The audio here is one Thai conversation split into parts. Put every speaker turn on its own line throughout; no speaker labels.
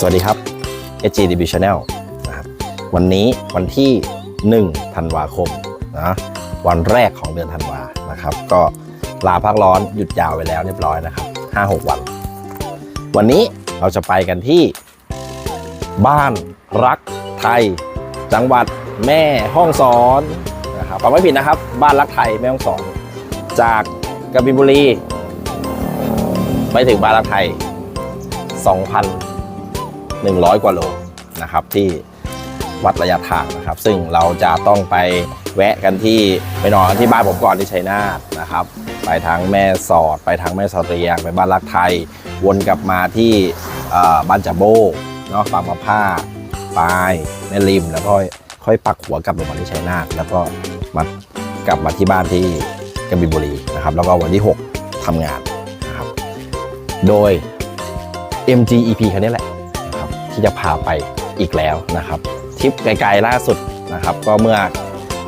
สวัสดีครับ SGDB Channel นะครับวันนี้วันที่ 1 ธันวาคมนะวันแรกของเดือนธันวานะครับ ก็ลาพักร้อนหยุดยาวไปแล้วเรียบร้อยนะครับ 5-6 วัน วันนี้เราจะไปกันที่ บ้านรักไทย จังหวัดแม่ห้องสอนนะครับฟังไม่ผิดนะครับ บ้านรักไทยแม่ห้องสอน จากกบินบุรี ไปถึงบ้านรักไทย 100 กว่าโลนะครับที่วัดระยะทางนะครับ ซึ่งเราจะต้องไปแวะกันที่ไปนอนที่บ้านผมก่อนที่ชัยนาทนะครับ ไปทางแม่สอด ไปทางแม่สอดเรียงไปบ้านรักไทย วนกลับมาที่บ้านจับโบเนาะปางมะผ้าปายแม่ริมแล้วก็ค่อยปักหัวกลับลงมาที่ชัยนาทแล้วก็มากลับมาที่บ้านที่กบินบุรีนะครับ แล้วก็วันที่ 6ทำงานนะครับ โดย MGEP คันนี้แหละ ที่จะพาไปอีกแล้วนะครับทริปไกลๆล่าสุดนะครับ ก็เมื่อ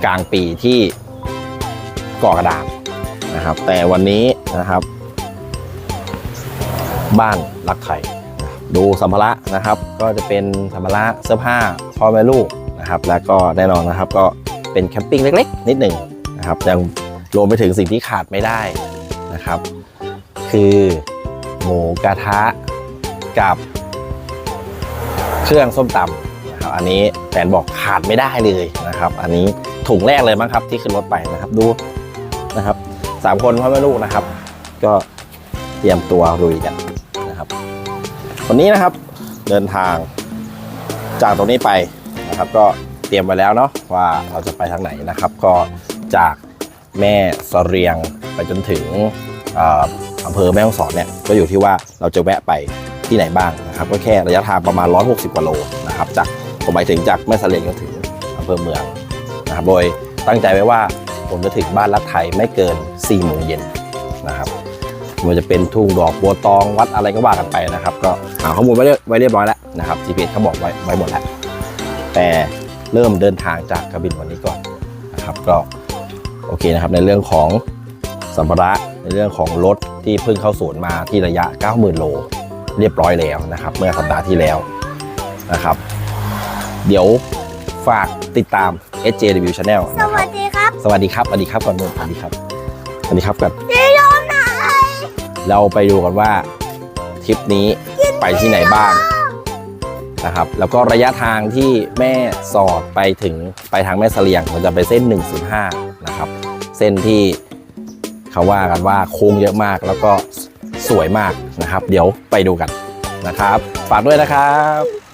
กลางปีที่เกาะกระดานนะครับ แต่วันนี้นะครับ บ้านรักไทยดูสัมภาระนะครับ ก็จะเป็นสัมภาระเสื้อผ้าพ่อแม่ลูกนะครับ แล้วก็แน่นอนนะครับก็เป็นแคมปิ้งเล็กๆ นิดหนึ่งนะครับยังรวมไปถึงสิ่งที่ขาดไม่ได้นะครับ คือหมูกระทะกับ เครื่องส้มตำนะครับอันนี้แฟนบอกขาดไม่ได้เลยนะครับ อันนี้ถุงแรกเลยมั้งครับ ที่ขึ้นรถไปนะครับดูนะครับสามคนพ่อแม่ลูกนะครับ ก็เตรียมตัวลุยกันนะครับ วันนี้นะครับเดินทางจากตรงนี้ไปนะครับ ก็เตรียมไว้แล้วเนาะว่าเราจะไปทางไหนนะครับ ก็จากแม่เสเรียงไปจนถึงเอ่ออำเภอแม่ฮ่องสอนเนี่ยก็อยู่ที่ว่าเราจะแวะไป ที่ไหนบ้างนะครับก็แค่ระยะทางประมาณ 160กว่าโลนะครับจากผมไปถึงจากแม่เสเรียงจนถึงอำเภอเมืองนะครับโดยตั้งใจไว้ว่าผมจะถึงบ้านรักไทยไม่เกิน4โมงเย็นนะครับมันจะเป็นทุ่งดอกบัวตองวัดอะไรก็ว่ากันไปนะครับ ก็หาข้อมูลไว้เรียบไว้เรียบร้อยแล้วนะครับ GPS เขาบอกไว้ไว้หมดแล้วแต่เริ่มเดินทางจากกระบินวันนี้ก่อนนะครับก็โอเคนะครับในเรื่องของสัมภาระในเรื่องของรถที่เพิ่งเข้าศูนย์มาที่ระยะ 90,000 โล เรียบร้อยแล้วนะครับ เมื่อสัปดาห์ที่แล้วนะครับ เดี๋ยวฝากติดตาม SJW Channel
ส
นะค
วั
รับ
สดีครับ
สวัสดีครับสวัสดีครับก่อนนุ่นสวัสดีครับสวัสดีครับก่อน
พี่โดนไหน
เราไปดูกันว่าทริปนี้ไปที่ไหนบ้างนะครับ แล้วก็ระยะทางที่แม่สอดไปถึงไปทางแม่เสลียงมันจะไปเส้น 105 นะครับ เส้นที่เขาว่ากันว่าโค้งเยอะมากแล้วก็ สวยมากนะครับ เดี๋ยวไปดูกันนะครับ ฝากด้วยนะครับ